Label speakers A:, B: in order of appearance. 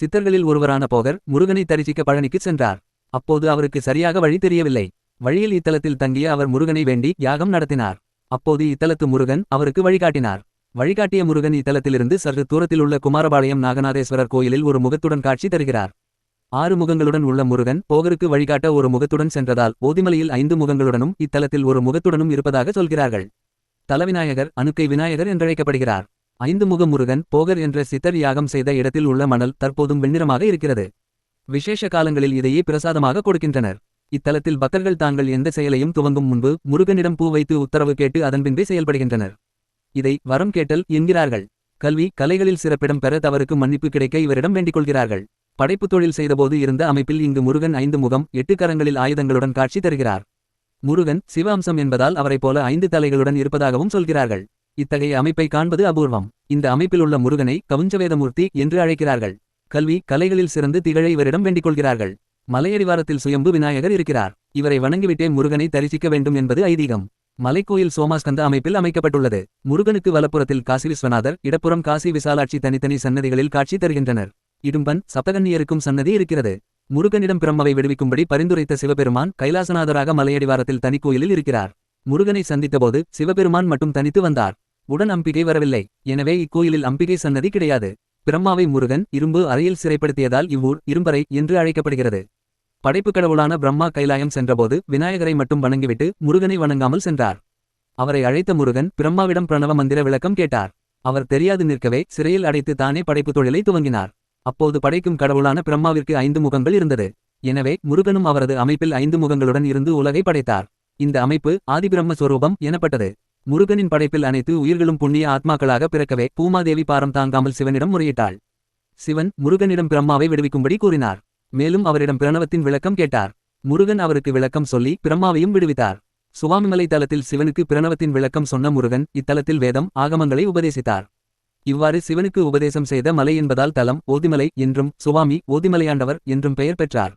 A: சித்தர்களில் ஒருவரான போகர் முருகனை தரிசிக்க பழனிக்குச் சென்றார். அப்போது அவருக்கு சரியாக வழி தெரியவில்லை. வழியில் இத்தலத்தில் தங்கிய அவர் முருகனை வேண்டி யாகம் நடத்தினார். அப்போது இத்தலத்து முருகன் அவருக்கு வழிகாட்டினார். வழிகாட்டிய முருகன் இத்தலத்திலிருந்து சற்று தூரத்தில் உள்ள குமாரபாளையம் நாகநாதேஸ்வரர் கோயிலில் ஒரு முகத்துடன் காட்சி தருகிறார். ஆறு முகங்களுடன் உள்ள முருகன் போகருக்கு வழிகாட்ட ஒரு முகத்துடன் சென்றதால் ஓதிமலையில் ஐந்து முகங்களுடனும் இத்தலத்தில் ஒரு முகத்துடனும் இருப்பதாக சொல்கிறார்கள். தலவிநாயகர் அணுக்கை விநாயகர் என்றழைக்கப்படுகிறார். ஐந்துமுக முருகன் போகர் என்ற சித்தர் யாகம் செய்த இடத்தில் உள்ள மணல் தற்போதும் வெண்ணிறமாக இருக்கிறது. விசேஷ காலங்களில் இதையே பிரசாதமாக கொடுக்கின்றனர். இத்தலத்தில் பக்தர்கள் தாங்கள் எந்த செயலையும் துவங்கும் முன்பு முருகனிடம் பூ வைத்து உத்தரவு கேட்டு அதன்பின்பே செயல்படுகின்றனர். இதை வரம் கேட்டல் என்கிறார்கள். கல்வி கலைகளில் சிறப்பிடம் பெற தவறுக்கு மன்னிப்பு கிடைக்க இவரிடம் வேண்டிக் கொள்கிறார்கள். படைப்புத் தொழில் செய்தபோது இருந்த அமைப்பில் இங்கு முருகன் ஐந்து முகம் எட்டு கரங்களில் ஆயுதங்களுடன் காட்சி தருகிறார். முருகன் சிவ அம்சம் என்பதால் அவரைப் போல ஐந்து தலைகளுடன் இருப்பதாகவும் சொல்கிறார்கள். இத்தகைய அமைப்பை காண்பது அபூர்வம். இந்த அமைப்பில் உள்ள முருகனை கவுஞ்சவேதமூர்த்தி என்று அழைக்கிறார்கள். கல்வி கலைகளில் சிறந்து திகழ இவரிடம் வேண்டிக் கொள்கிறார்கள். மலையடிவாரத்தில் சுயம்பு விநாயகர் இருக்கிறார். இவரை வணங்கிவிட்டே முருகனை தரிசிக்க வேண்டும் என்பது ஐதீகம். மலைக்கோயில் சோமாஸ்கந்த அமைப்பில் அமைக்கப்பட்டுள்ளது. முருகனுக்கு வலப்புறத்தில் காசி விஸ்வநாதர் இடப்புறம் காசி விசாலாட்சி தனித்தனி சன்னதிகளில் காட்சி தருகின்றனர். இடும்பன் சப்தகன்னியருக்கும் சன்னதி இருக்கிறது. முருகனிடம் பிரம்மவை விடுவிக்கும்படி பரிந்துரைத்த சிவபெருமான் கைலாசநாதராக மலையடிவாரத்தில் தனிக்கோயிலில் இருக்கிறார். முருகனை சந்தித்தபோது சிவபெருமான் மட்டும் தனித்து வந்தார். உடன் அம்பிகை வரவில்லை. எனவே இக்கோயிலில் அம்பிகை சன்னதி கிடையாது. பிரம்மாவை முருகன் இரும்பு அறையில் சிறைப்படுத்தியதால் இவ்வூர் இரும்பறை என்று அழைக்கப்படுகிறது. படைப்புக் கடவுளான பிரம்மா கைலாயம் சென்றபோது விநாயகரை மட்டும் வணங்கிவிட்டு முருகனை வணங்காமல் சென்றார். அவரை அழைத்த முருகன் பிரம்மாவிடம் பிரணவ மந்திர விளக்கம் கேட்டார். அவர் தெரியாது நிற்கவே சிறையில் அடைத்து தானே படைப்புத் தொழிலை துவங்கினார். அப்போது படைக்கும் கடவுளான பிரம்மாவிற்கு ஐந்து முகங்கள் இருந்தது. எனவே முருகனும் அவரது அமைப்பில் ஐந்து முகங்களுடன் இருந்து உலகை படைத்தார். இந்த அமைப்பு ஆதிபிரம்ம ஸ்வரூபம் எனப்பட்டது. முருகனின் படைப்பில் அனைத்து உயிர்களும் புண்ணிய ஆத்மாக்களாக பிறக்கவே பூமாதேவி பாரம் தாங்காமல் சிவனிடம் முறையிட்டாள். சிவன் முருகனிடம் பிரம்மாவை விடுவிக்கும்படி கூறினார். மேலும் அவரிடம் பிரணவத்தின் விளக்கம் கேட்டார். முருகன் அவருக்கு விளக்கம் சொல்லி பிரம்மாவையும் விடுவித்தார். சுவாமிமலை தலத்தில் சிவனுக்கு பிரணவத்தின் விளக்கம் சொன்ன முருகன் இத்தலத்தில் வேதம் ஆகமங்களை உபதேசித்தார். இவ்வாறு சிவனுக்கு உபதேசம் செய்த மலை என்பதால் தலம் ஓதிமலை என்றும் சுவாமி ஓதிமலையாண்டவர் என்றும் பெயர் பெற்றார்.